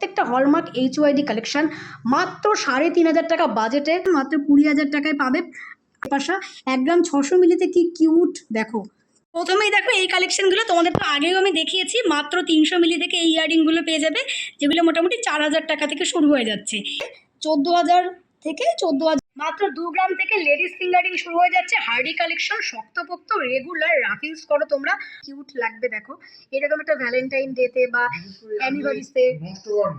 প্রত্যেকটা hallmark H YD collection মাত্র সাড়ে তিন হাজার টাকা বাজেটে মাত্র কুড়ি হাজার টাকায় পাবে। পাশা, এক গ্রাম ছশো মিলিতে কি কিউট দেখো। প্রথমেই দেখো এই কালেকশনগুলো তোমাদের তো আগেও আমি দেখিয়েছি, মাত্র তিনশো মিলি থেকে এই ইয়ারিংগুলো পেয়ে যাবে, যেগুলো মোটামুটি চার হাজার টাকা থেকে শুরু হয়ে যাচ্ছে। চোদ্দ হাজার থেকে চোদ্দ হাজার মাত্র দু গ্রাম থেকে লেডিস ফিঙ্গারিং শুরু হয়ে যাচ্ছে। হার্ডি কালেকশন শক্তপোক্ত রেগুলার রাফিংস করো তোমরা। কিউট লাগবে, দেখো। এরকম একটা ভ্যালেন্টাইন ডেতে বা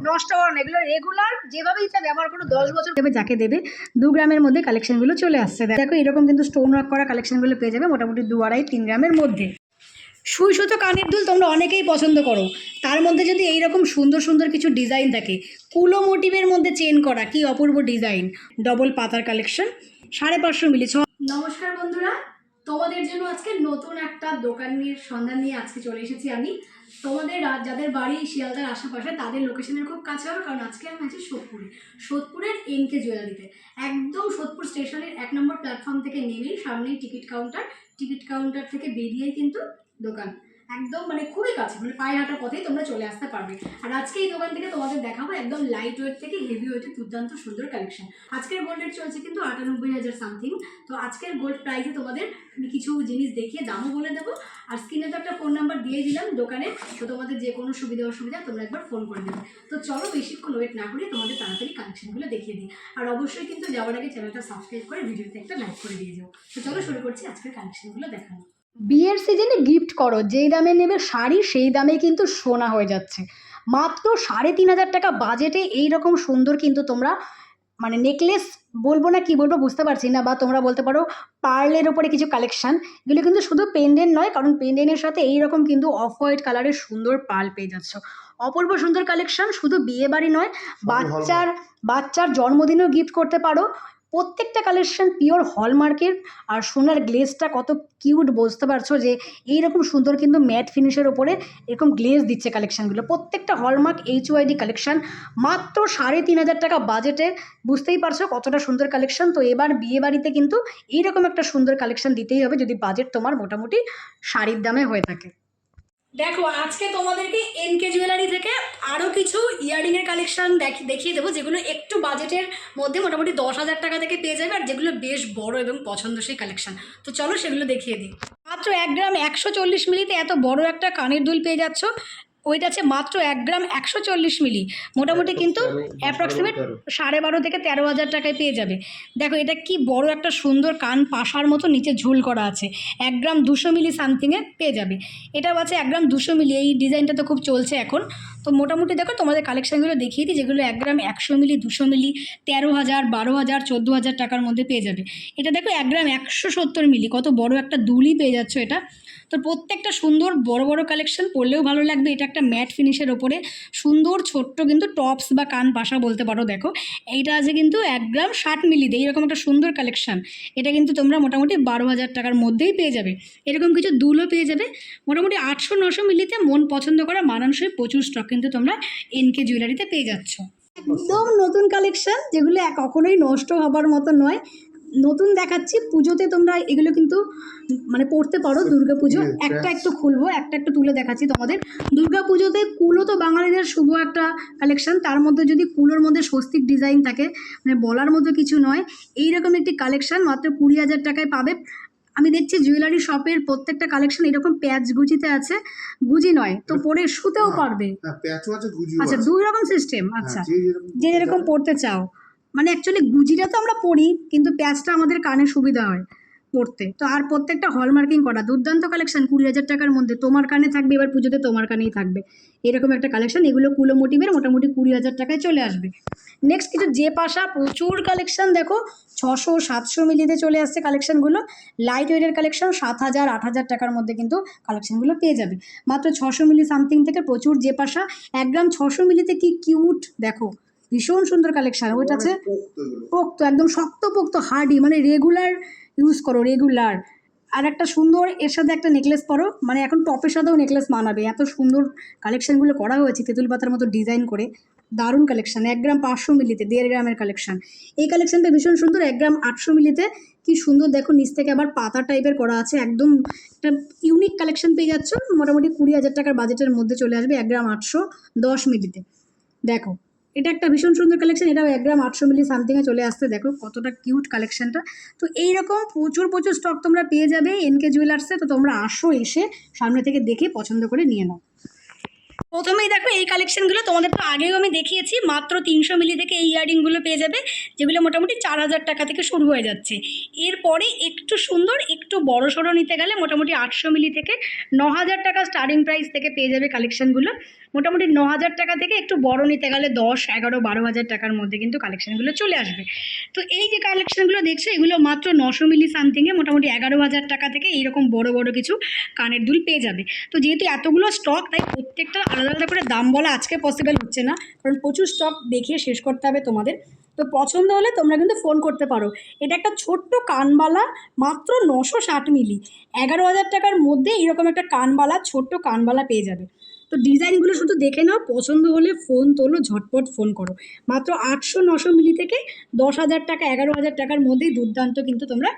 নষ্ট হওয়ার এগুলো রেগুলার যেভাবে ইচ্ছা ব্যবহার করো, দশ বছর দেবে, যাকে দেবে, দু গ্রামের মধ্যে কালেকশনগুলো চলে আসছে। দেখো, এরকম কিন্তু স্টোন ওয়ার্ক করা কালেকশনগুলো পেয়ে যাবে মোটামুটি দু আড়াই, তিন গ্রামের মধ্যে। সুই সুতো কানের দুল তোমরা অনেকেই পছন্দ করো। তার মধ্যে যদি এইরকম সুন্দর সুন্দর কিছু ডিজাইন থাকে, কুলো মোটিভের মধ্যে চেন করা কি অপূর্ব ডিজাইন ডবল পাতার কালেকশন সাড়ে পাঁচশো মিলি, ছ নমস্কার বন্ধুরা, তোমাদের জন্য আজকে নতুন একটা দোকানের সন্ধান নিয়ে আজকে চলে এসেছি আমি। তোমাদের যাদের বাড়ি শিয়ালদার আশেপাশে, তাদের লোকেশনের খুব কাছে হবে, কারণ আজকে আমি আছি সোদপুরে। সোদপুরের এনকে জুয়েলারিতে একদম সোদপুর স্টেশনের এক নম্বর প্ল্যাটফর্ম থেকে নেমেই সামনেই টিকিট কাউন্টার টিকিট কাউন্টার থেকে বেরিয়েই কিন্তু দোকান। একদম মানে খুবই কাছে মানে পায়ে হাঁটার পথেই তোমরা চলে আসতে পারবে। আর আজকে এই দোকান থেকে তোমাদের দেখাবো একদম লাইট ওয়েট থেকে হেভি ওয়েটের দুর্দান্ত সুন্দর কালেকশন আজকের গোল্ড রেট চলছে কিন্তু আটানব্বই হাজার সামথিং তো আজকের গোল্ড প্রাইসে তোমাদের কিছু জিনিস দেখিয়ে দামও বলে দেবো। আর স্ক্রিনে তো একটা ফোন নাম্বার দিয়ে দিলাম দোকানে। তো তোমাদের যে কোনো সুবিধা অসুবিধা তোমরা একবার ফোন করে দেবে তো চলো বেশিক্ষণ ওয়েট না করে তোমাদের তাড়াতাড়ি কালেকশনগুলো দেখিয়ে দিই। আর অবশ্যই কিন্তু যাওয়ার আগে চ্যানেলটা সাবস্ক্রাইব করে ভিডিওতে একটা লাইক করে দিয়ে যাও তো চলো শুরু করছি আজকের কালেকশনগুলো দেখানো। বিয়ের সিজনে গিফট করো যেই দামে নেবে শাড়ি সেই দামে কিন্তু সোনা হয়ে যাচ্ছে। মাত্র সাড়ে তিন হাজার টাকা বাজেটে এই রকম সুন্দর কিন্তু তোমরা মানে নেকলেস বলব না কি বলব বুঝতে পারছি না বা তোমরা বলতে পারো পার্লের ওপরে কিছু কালেকশান এগুলো কিন্তু শুধু পেন্ডেন্ট নয় কারণ পেন্ডেন্টের সাথে এই রকম কিন্তু অফ হোয়াইট কালারের সুন্দর পার্ল পেয়ে যাচ্ছ। অপূর্ব সুন্দর কালেকশন শুধু বিয়ে বাড়ি নয় বাচ্চার বাচ্চার জন্মদিনেও গিফট করতে পারো। প্রত্যেকটা কালেকশন পিওর হলমার্কের আর সোনার গ্লেজটা কত কিউট বুঝতে পারছ যে, এইরকম সুন্দর কিন্তু ম্যাট ফিনিশের ওপরে এরকম গ্লেজ দিচ্ছে কালেকশনগুলো প্রত্যেকটা হলমার্ক এইচ ওয়াইডি কালেকশান মাত্র সাড়ে তিন হাজার টাকা বাজেটে বুঝতেই পারছ কতটা সুন্দর কালেকশন তো এবার বিয়ে বাড়িতে কিন্তু এইরকম একটা সুন্দর কালেকশন দিতেই হবে যদি বাজেট তোমার মোটামুটি শাড়ির দামে হয়ে থাকে। দেখো, আজকে তোমাদেরকে এনকে জুয়েলারি থেকে আরও কিছু ইয়ারিংয়ের কালেকশন দেখিয়ে দেবো, যেগুলো একটু বাজেটের মধ্যে মোটামুটি দশ হাজার টাকা থেকে পেয়ে যাবে আর যেগুলো বেশ বড় এবং পছন্দসই কালেকশান তো চলো সেগুলো দেখিয়ে দিই। মাত্র এক গ্রাম একশো চল্লিশ মিলিতে এত বড় একটা কানের দুল পেয়ে যাচ্ছ। ওইটা আছে মাত্র এক গ্রাম একশো চল্লিশ মিলি। মোটামুটি কিন্তু অ্যাপ্রক্সিমেট সাড়ে বারো থেকে তেরো হাজার টাকায় পেয়ে যাবে। দেখো এটা কি বড় একটা সুন্দর কান পাশার মতো নিচে ঝুল করা আছে। এক গ্রাম দুশো মিলি সামথিংয়ে পেয়ে যাবে। এটাও আছে এক গ্রাম দুশো মিলি এই ডিজাইনটা তো খুব চলছে এখন। তো মোটামুটি দেখো তোমাদের কালেকশানগুলো দেখিয়ে দিই যেগুলো এক গ্রাম একশো মিলি দুশো মিলি তেরো হাজার বারো হাজার চোদ্দ হাজার টাকার মধ্যে পেয়ে যাবে। এটা দেখো এক গ্রাম একশো সত্তর মিলি কত বড় একটা দুলই পেয়ে যাচ্ছ এটা। তো প্রত্যেকটা সুন্দর বড় বড় কালেকশন পরলেও ভালো লাগবে। এটা একটা ম্যাট ফিনিশের ওপরে। সুন্দর ছোট্ট কিন্তু টপস বা কান পাশা বলতে পারো, দেখো। এইটা আছে কিন্তু এক গ্রাম ষাট মিলিতে এইরকম একটা সুন্দর কালেকশন এটা কিন্তু তোমরা মোটামুটি বারো হাজার টাকার মধ্যেই পেয়ে যাবে। এরকম কিছু দুলও পেয়ে যাবে। মোটামুটি আটশো নশো মিলিতে মন পছন্দ করা মানানসই প্রচুর স্টক কিন্তু তোমরা এনকে জুয়েলারিতে পেয়ে যাচ্ছ। একদম নতুন কালেকশন যেগুলো কখনোই নষ্ট হবার মতো নয়। নতুন দেখাচ্ছি পুজোতে তোমরা এগুলো কিন্তু মানে পড়তে পারো দুর্গা পুজো। একটা একটু খুলবো একটা একটু তুলে দেখাচ্ছি তোমাদের। দুর্গা পুজোতে কুলো তো বাঙালিদের শুভ একটা কালেকশন তার মধ্যে যদি কুলোর মধ্যে স্বস্তিক ডিজাইন থাকে মানে বলার মতো কিছু নয় এইরকম একটি কালেকশন মাত্র কুড়ি হাজার টাকায় পাবে। আমি দেখছি জুয়েলারি শপের প্রত্যেকটা কালেকশন এরকম প্যাচ গুজিতে আছে। গুজি নয় তো পরে শুতেও পারবে। হ্যাঁ আছে গুজিও আচ্ছা দুই রকম সিস্টেম হ্যাঁ, আচ্ছা। যে যেরকম পড়তে চাও। মানে অ্যাকচুয়ালি গুজিটা তো আমরা পড়ি, কিন্তু প্যাচটা আমাদের কানে সুবিধা হয় পড়তে। তো আর প্রত্যেকটা হলমার্কিং করা, দুর্দান্ত কালেকশন কুড়ি হাজার টাকার মধ্যে। তোমার কানে থাকবে, এবার পুজোতে তোমার কানেই থাকবে। এরকম একটা কালেকশন এগুলো কুলো মোটিভের মোটামুটি কুড়ি হাজার টাকায় চলে আসবে। নেক্সট কিছু যে পাশা, প্রচুর কালেকশন দেখো, ছশো, সাতশো মিলিতে চলে আসছে কালেকশনগুলো লাইট ওয়েটের কালেকশন সাত হাজার, আট হাজার টাকার মধ্যে কিন্তু কালেকশনগুলো পেয়ে যাবে। মাত্র ছশো মিলি সামথিং থেকে প্রচুর যে পাশা, এক গ্রাম ছশো মিলিতে কি কিউট দেখো। ভীষণ সুন্দর কালেকশন ওইটা আছে পোক্ত একদম শক্ত পোক্ত হার্ডি মানে রেগুলার ইউজ করো রেগুলার আর একটা সুন্দর এর সাথে একটা নেকলেস পরো মানে এখন টপের সাথেও নেকলেস মানাবে। এত সুন্দর কালেকশনগুলো করা হয়েছে তেঁতুল পাতার মতো ডিজাইন করে। দারুণ কালেকশন এক গ্রাম পাঁচশো মিলিতে দেড় গ্রামের কালেকশন এই কালেকশনটা ভীষণ সুন্দর এক গ্রাম আটশো মিলিতে। কি সুন্দর দেখো নিচ থেকে আবার পাতা টাইপের করা আছে একদম একটা ইউনিক কালেকশন পেয়ে যাচ্ছ। মোটামুটি কুড়ি হাজার টাকার বাজেটের মধ্যে চলে আসবে এক গ্রাম আটশো দশ মিলিতে। দেখো এটা একটা ভীষণ সুন্দর কালেকশন এটাও এক গ্রাম আটশো মিলি সামথিংয়ে চলে আসতে দেখো কতটা কিউট কালেকশনটা তো এইরকম প্রচুর প্রচুর স্টক তোমরা পেয়ে যাবে এনকে জুয়েলার্সে তো তোমরা আসো এসে সামনে থেকে দেখে পছন্দ করে নিয়ে নাও। প্রথমেই দেখো এই কালেকশনগুলো তোমাদের তো আগেও আমি দেখিয়েছি, মাত্র তিনশো মিলি থেকে এই ইয়ারিংগুলো পেয়ে যাবে, যেগুলো মোটামুটি চার হাজার টাকা থেকে শুরু হয়ে যাচ্ছে। এরপরে একটু সুন্দর, একটু বড় সড়ো নিতে গেলে মোটামুটি আটশো মিলি থেকে ন হাজার টাকা স্টার্টিং প্রাইস থেকে পেয়ে যাবে কালেকশনগুলো মোটামুটি ন হাজার টাকা থেকে একটু বড় নিতে গেলে দশ, এগারো, বারো হাজার টাকার মধ্যে কিন্তু কালেকশনগুলো চলে আসবে। তো এই যে কালেকশনগুলো দেখছ, এগুলো মাত্র নশো মিলি সামথিংয়ে মোটামুটি এগারো হাজার টাকা থেকে এইরকম বড় বড় কিছু কানের দুল পেয়ে যাবে। তো যেহেতু এতগুলো স্টক তাই প্রত্যেকটা আলাদা আলাদা করে দাম বলা আজকে পসিবল হচ্ছে না। কারণ প্রচুর স্টক দেখিয়ে শেষ করতে হবে তোমাদের। তো পছন্দ হলে তোমরা কিন্তু ফোন করতে পারো। এটা একটা ছোট্ট কানবালা, মাত্র নশো ষাট মিলি। এগারো হাজার টাকার মধ্যে এরকম একটা কানবালা, ছোট্ট কানবালা পেয়ে যাবে। তো ডিজাইনগুলো শুধু দেখে নাও, পছন্দ হলে ফোন তোলো, ঝটপট ফোন করো। মাত্র আটশো নশো মিলি থেকে দশ হাজার টাকা, এগারো হাজার টাকার মধ্যেই দুর্দান্ত কিন্তু তোমরা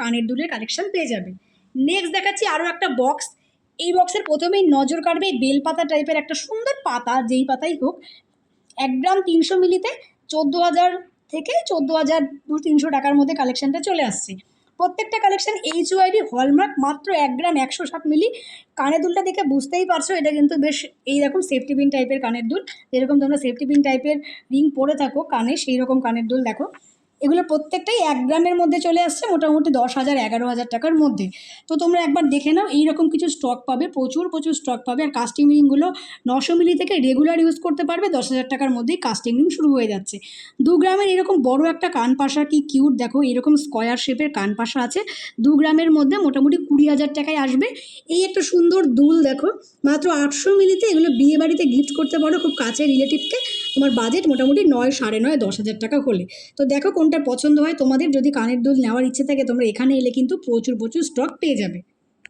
কানের দুলের কালেকশন পেয়ে যাবে। নেক্সট দেখাচ্ছি আরও একটা বক্স এই বক্সের প্রথমেই নজর কাটবে বেলপাতা টাইপের একটা সুন্দর পাতা, যেই পাতাই হোক। এক গ্রাম তিনশো মিলিতে চোদ্দ হাজার থেকে চোদ্দ হাজার দু তিনশো টাকার মধ্যে কালেকশনটা চলে আসছে। প্রত্যেকটা কালেকশন এইচ ওয়াইডি হলমার্ক মাত্র এক গ্রাম একশো ষাট মিলি কানের দুলটা দেখে বুঝতেই পারছ, এটা কিন্তু বেশ এইরকম সেফটি পিন টাইপের কানের দুল। যেরকম তোমরা সেফটি পিন টাইপের রিং পরে থাকো, কানে সেই রকম কানের দুল দেখো। এগুলো প্রত্যেকটাই এক গ্রামের মধ্যে চলে আসছে মোটামুটি দশ হাজার, এগারো হাজার টাকার মধ্যে। তো তোমরা একবার দেখে নাও, এইরকম কিছু স্টক পাবে, প্রচুর প্রচুর স্টক পাবে। আর কাস্টিং রিংগুলো নশো মিলি থেকে রেগুলার ইউজ করতে পারবে, দশ হাজার টাকার মধ্যেই কাস্টিং রিং শুরু হয়ে যাচ্ছে। দু গ্রামের এরকম বড় একটা কানপাশা, কি কিউট দেখো এরকম স্কোয়ার শেপের কানপাশা আছে। দু গ্রামের মধ্যে মোটামুটি কুড়ি হাজার টাকায় আসবে। এই একটা সুন্দর দুল দেখো, মাত্র আটশো মিলিতে এগুলো বিয়ে বাড়িতে গিফট করতে পারো, খুব কাছে রিলেটিভকে তোমার বাজেট মোটামুটি নয়, সাড়ে নয়, দশ হাজার টাকা হলে। তো দেখো কোনটা পছন্দ হয় তোমাদের? যদি কানের দুল নেওয়ার ইচ্ছে থাকে, তোমরা এখানে এলে কিন্তু প্রচুর প্রচুর স্টক পেয়ে যাবে।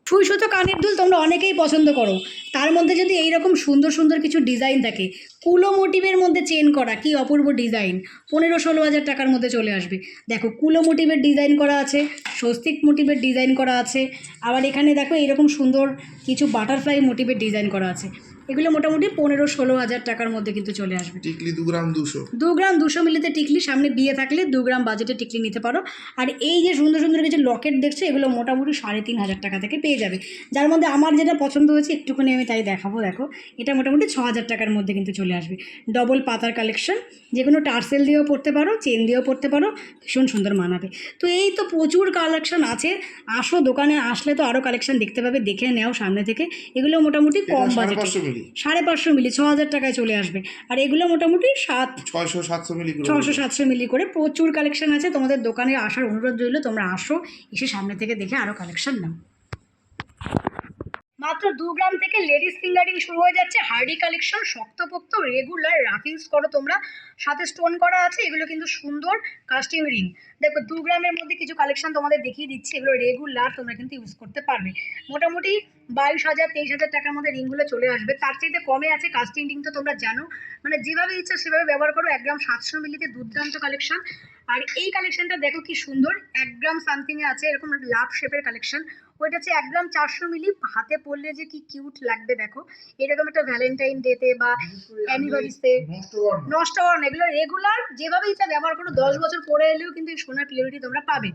সুই সুতো, কানের দুল তোমরা অনেকেই পছন্দ করো। তার মধ্যে যদি এইরকম সুন্দর সুন্দর কিছু ডিজাইন থাকে, কুলো মোটিভের মধ্যে চেন করা, কি অপূর্ব ডিজাইন পনেরো, ষোলো হাজার টাকার মধ্যে চলে আসবে। দেখো, কুলো মোটিভের ডিজাইন করা আছে, স্বস্তিক মোটিভের ডিজাইন করা আছে, আবার এখানে দেখো এরকম সুন্দর কিছু বাটারফ্লাই মোটিভের ডিজাইন করা আছে। এগুলো মোটামুটি পনেরো ষোলো হাজার টাকার মধ্যে কিন্তু চলে আসবে। টিকলি দু গ্রাম দুশো। দু গ্রাম দুশো মিলিতে টিকলি সামনে বিয়ে থাকলে দু গ্রাম বাজেটে টিকলি নিতে পারো। আর এই যে সুন্দর সুন্দর কিছু লকেট দেখছ এগুলো মোটামুটি সাড়ে তিন হাজার টাকা থেকে পেয়ে যাবে। যার মধ্যে আমার যেটা পছন্দ হয়েছে একটুখানি আমি তাই দেখাবো দেখো। এটা মোটামুটি ছ হাজার টাকার মধ্যে কিন্তু চলে আসবে। ডবল পাতার কালেকশন যে কোনো টার্সেল দিয়েও পড়তে পারো চেন দিয়েও পড়তে পারো ভীষণ সুন্দর মানাবে। তো এই তো প্রচুর কালেকশন আছে। আসো দোকানে আসলে তো আরও কালেকশন দেখতে পাবে দেখে নেও সামনে থেকে। এগুলো মোটামুটি কম বাজেটে। মিলি। সাড়ে পাঁচশো মিলি ছ হাজার টাকায় চলে আসবে। আর এগুলো মোটামুটি সাত ছয়শো সাতশো মিলি ছশো সাতশো মিলি করে প্রচুর কালেকশন আছে। তোমাদের দোকানে আসার অনুরোধ রইল তোমরা আসো এসে সামনে থেকে দেখে আরও কালেকশন নাও। মাত্র দু গ্রাম থেকে লেডিস ফিঙ্গারিং শুরু হয়ে যাচ্ছে। হার্ডি কালেকশন শক্তপোক্ত রেগুলার রাফিংস করো তোমরা। সাথে স্টোন করা আছে, এগুলো কিন্তু সুন্দর কাস্টিং রিং দেখো, দু গ্রামের মধ্যে কিছু কালেকশন তোমাদের দেখিয়ে দিচ্ছি, এগুলো রেগুলার তোমরা কিন্তু ইউজ করতে পারবে। মোটামুটি বাইশ হাজার, তেইশ হাজার টাকার মধ্যে রিংগুলো চলে আসবে। তার চাইতে কমে আছে কাস্টিং রিং তো তোমরা জানো। মানে যেভাবে ইচ্ছা সেভাবে ব্যবহার করো। এক গ্রাম সাতশো মিলিতে দুর্দান্ত কালেকশন আর এই কালেকশনটা দেখো কি সুন্দর। এক গ্রাম সামথিংয়ে আছে, এরকম লাভ শেপের কালেকশন ওইটা হচ্ছে এক গ্রাম চারশো মিলি হাতে পড়লে যে কি কিউট লাগবে দেখো। এরকম একটা ভ্যালেন্টাইন ডেতে বা অ্যানিভার্সারিতে নষ্ট হওয়ার এগুলো রেগুলার যেভাবে ইচ্ছা ব্যবহার করো দশ বছর পরে এলেও কিন্তু এই সোনার পিওরিটি তোমরা পাবে।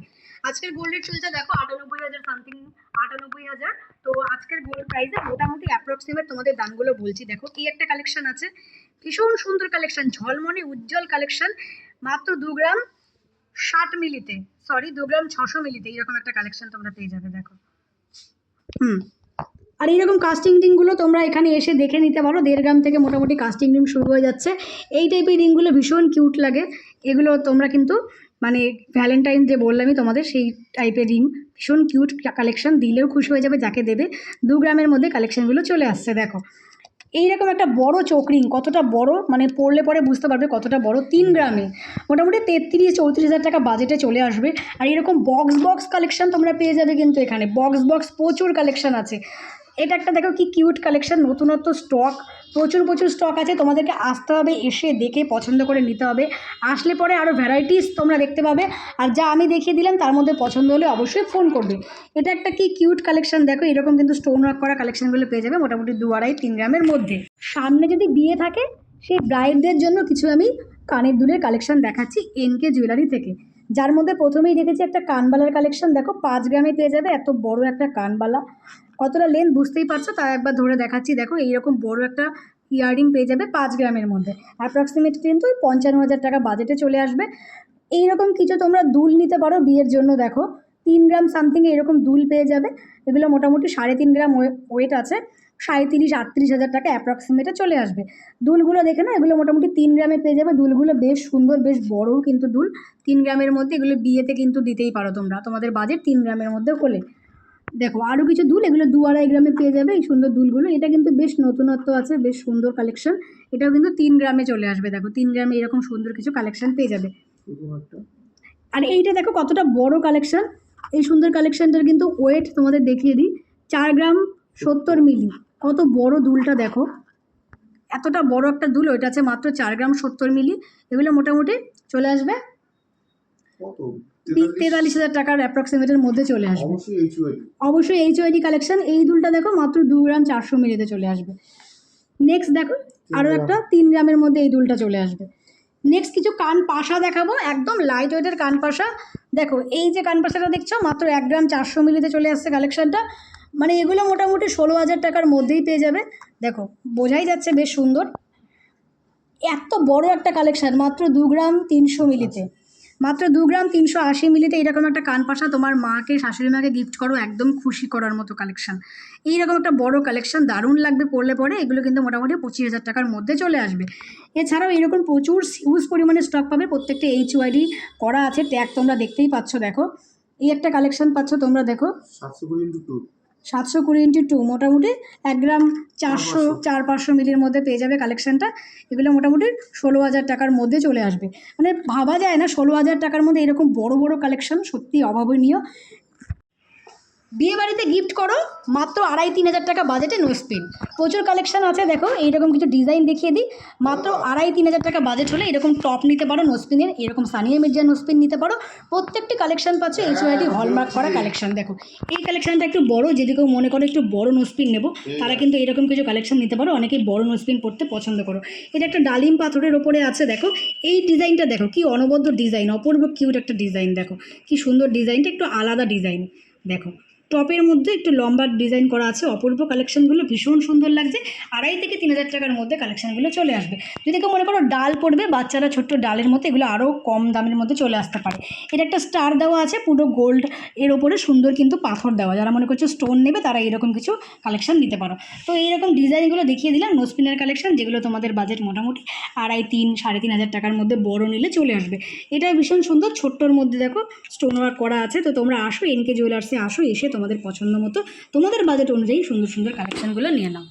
আজকের গোল্ড রেট চলছে দেখো আটানব্বই হাজার সামথিং আটানব্বই হাজার। তো আজকের গোল্ড প্রাইসে মোটামুটি অ্যাপ্রক্সিমেট তোমাদের দামগুলো বলছি। দেখো এই একটা কালেকশন আছে। ভীষণ সুন্দর কালেকশন ঝলমনে উজ্জ্বল কালেকশন মাত্র দু গ্রাম ষাট মিলিতে সরি দু গ্রাম ছশো মিলিতে এইরকম একটা কালেকশন তোমরা পেয়ে যাবে দেখো। হুম। আর এইরকম কাস্টিং রিংগুলো তোমরা এখানে এসে দেখে নিতে পারো। দেড় গ্রাম থেকে মোটামুটি কাস্টিং রিং শুরু হয়ে যাচ্ছে। এই টাইপের রিংগুলো ভীষণ কিউট লাগে। এগুলো তোমরা কিন্তু মানে ভ্যালেন্টাইন যে বললামই তোমাদের, সেই টাইপের রিং ভীষণ কিউট কালেকশন দিলেও খুশি হয়ে যাবে, যাকে দেবে। দু গ্রামের মধ্যে কালেকশানগুলো চলে আসছে, দেখো। এইরকম একটা বড় চোকরিং কতটা বড় মানে পড়লে পরে বুঝতে পারবে কতটা বড়, তিন গ্রামে। মোটামুটি তেত্রিশ, চৌত্রিশ হাজার টাকা বাজেটে চলে আসবে। আর এরকম বক্স বক্স কালেকশন তোমরা পেয়ে যাবে কিন্তু এখানে। বক্স বক্স প্রচুর কালেকশন আছে। এটা একটা দেখো কি কিউট কালেকশন নতুনত্ব স্টক প্রচুর প্রচুর স্টক আছে, তোমাদেরকে আসতে হবে, এসে দেখে পছন্দ করে নিতে হবে। আসলে পরে আরও ভ্যারাইটিস তোমরা দেখতে পাবে, আর যা আমি দেখিয়ে দিলাম তার মধ্যে পছন্দ হলে অবশ্যই ফোন করবে। এটা একটা কি কিউট কালেকশন দেখো এরকম কিন্তু স্টোন ওয়ার্ক করা কালেকশনগুলো পেয়ে যাবে মোটামুটি দু আড়াই, তিন গ্রামের মধ্যে। সামনে যদি বিয়ে থাকে, সেই ব্রাইডদের জন্য কিছু আমি কানের দুলের কালেকশন দেখাচ্ছি এনকে জুয়েলারি থেকে। যার মধ্যে প্রথমেই দেখেছি একটা কানবালার কালেকশন দেখো পাঁচ গ্রামে পেয়ে যাবে, এত বড় একটা কানবালা। কতটা লেন্থ বুঝতেই পারছ? তা একবার ধরে দেখাচ্ছি। দেখো, এইরকম বড় একটা ইয়াররিং পেয়ে যাবে পাঁচ গ্রামের মধ্যে। অ্যাপ্রক্সিমেট কিন্তু পঞ্চান্ন হাজার টাকা বাজেটে চলে আসবে। এইরকম কিছু তোমরা দুল নিতে পারো বিয়ের জন্য, দেখো। তিন গ্রাম সামথিং এরকম দুল পেয়ে যাবে। এগুলো মোটামুটি সাড়ে তিন গ্রাম ওয়েট আছে। সাঁত্রিশ আটত্রিশ হাজার টাকা অ্যাপ্রক্সিমেটে চলে আসবে। দুলগুলো দেখে না এগুলো মোটামুটি তিন গ্রামে পেয়ে যাবে। দুলগুলো বেশ সুন্দর, বেশ বড়ও কিন্তু দুল। তিন গ্রামের মধ্যে এগুলো বিয়েতে কিন্তু দিতেই পারো তোমরা। তোমাদের বাজেট তিন গ্রামের মধ্যে হলে দেখো আরও কিছু দুল এগুলো দু আড়াই গ্রামে পেয়ে যাবে এই সুন্দর দুলগুলো। এটা কিন্তু বেশ নতুনত্ব আছে বেশ সুন্দর কালেকশন এটাও কিন্তু তিন গ্রামে চলে আসবে দেখো তিন গ্রামে এরকম সুন্দর কিছু কালেকশন পেয়ে যাবে। আর এইটা দেখো কতটা বড় কালেকশন এই সুন্দর কালেকশনটার কিন্তু ওয়েট তোমাদের দেখিয়ে দিই চার গ্রাম সত্তর মিলি। কত বড় দুলটা দেখো। এতটা বড় একটা দুল ওইটা আছে মাত্র চার গ্রাম সত্তর মিলি। এগুলো মোটামুটি চলে আসবে। তেতাল্লিশ হাজার টাকার অ্যাপ্রক্সিমেটের মধ্যে চলে আসবে। অবশ্যই এইচ ওয়াইডি কালেকশন এই দুলটা দেখো মাত্র দু গ্রাম চারশো মিলিতে চলে আসবে। নেক্সট দেখো আরও একটা তিন গ্রামের মধ্যে এই দুলটা চলে আসবে। নেক্সট কিছু কান পাশা দেখাবো একদম লাইট ওয়েটের কান পাশা। দেখো এই যে কান পাশাটা দেখছ মাত্র এক গ্রাম চারশো মিলিতে চলে আসছে কালেকশনটা মানে এগুলো মোটামুটি ষোলো হাজার টাকার মধ্যেই পেয়ে যাবে। দেখো বোঝাই যাচ্ছে বেশ সুন্দর। এত বড় একটা কালেকশন মাত্র দু গ্রাম তিনশো মিলিতে। মাত্র দু গ্রাম তিনশো আশি মিলিতে এরকম একটা কান পাশা তোমার মাকে, শাশুড়ি মাকে গিফট করো, একদম খুশি করার মতো কালেকশন এইরকম একটা বড় কালেকশন দারুণ লাগবে পড়লে পরে, এগুলো কিন্তু মোটামুটি পঁচিশ হাজার টাকার মধ্যে চলে আসবে। এছাড়াও এরকম প্রচুর হিউজ পরিমাণে স্টক পাবে, প্রত্যেকটা এইচ ওয়াইডি করা আছে ট্যাগ তোমরা দেখতেই পাচ্ছ, দেখো। এই একটা কালেকশন পাচ্ছ তোমরা, দেখো। সাতশো কুড়ি সাতশো কুড়ি ইন্টু টু মোটামুটি এক গ্রাম চারশো চার পাঁচশো মিলির মধ্যে পেয়ে যাবে কালেকশানটা। এগুলো মোটামুটি ষোলো হাজার টাকার মধ্যে চলে আসবে। মানে ভাবা যায় না ষোলো হাজার টাকার মধ্যে এরকম বড় বড় কালেকশন সত্যি অভাবনীয়। বিয়ে বাড়িতে গিফট করো, মাত্র আড়াই তিন হাজার টাকা বাজেটে নোসপিন প্রচুর কালেকশন আছে, দেখো, এইরকম কিছু ডিজাইন দেখিয়ে দিই। মাত্র আড়াই তিন হাজার টাকা বাজেট হলে এরকম টপ নিতে পারো নোসপিনের এরকম সানিয়া মির্জা নোসপিন নিতে পারো। প্রত্যেকটি কালেকশন পাচ্ছ ওয়াইটি হলমার্ক করা কালেকশন দেখো। এই কালেকশানটা একটু বড় যদি কেউ মনে করো একটু বড় নোসপিন নেব, তারা কিন্তু এরকম কিছু কালেকশন নিতে পারো, অনেকেই বড় নোসপিন পড়তে পছন্দ করো। এটা একটা ডালিম পাথরের ওপরে আছে, দেখো। এই ডিজাইনটা দেখো, কি অনবদ্য ডিজাইন অপূর্ব কিউট একটা ডিজাইন দেখো। কি সুন্দর ডিজাইনটা একটু আলাদা ডিজাইন দেখো। টপের মধ্যে একটু লম্বা ডিজাইন করা আছে, অপূর্ব কালেকশনগুলো ভীষণ সুন্দর লাগছে। আড়াই থেকে তিন হাজার টাকার মধ্যে কালেকশনগুলো চলে আসবে। যদি কেউ মনে করো ডাল পড়বে, বাচ্চারা ছোট্ট ডালের মধ্যে এগুলো আরও কম দামের মধ্যে চলে আসতে পারে। এটা একটা স্টার দেওয়া আছে, পুরো গোল্ড এর ওপরে সুন্দর কিন্তু পাথর দেওয়া। যারা মনে করছ স্টোন নেবে, তারা এরকম কিছু কালেকশন নিতে পারো। তো এইরকম ডিজাইনগুলো দেখিয়ে দিলাম নোসপিনের কালেকশন যেগুলো তোমাদের বাজেট মোটামুটি আড়াই তিন, সাড়ে তিন হাজার টাকার মধ্যে বড় নিলে চলে আসবে। এটা ভীষণ সুন্দর, ছোট্টর মধ্যে দেখো স্টোন ওয়ার্ক করা আছে। তো তোমরা আসো এনকে জুয়েলার্সে আসো, এসে তোমাদের পছন্দ মতো তোমাদের বাজেট অনুযায়ী সুন্দর সুন্দর কালেকশানগুলো নিয়ে নাও।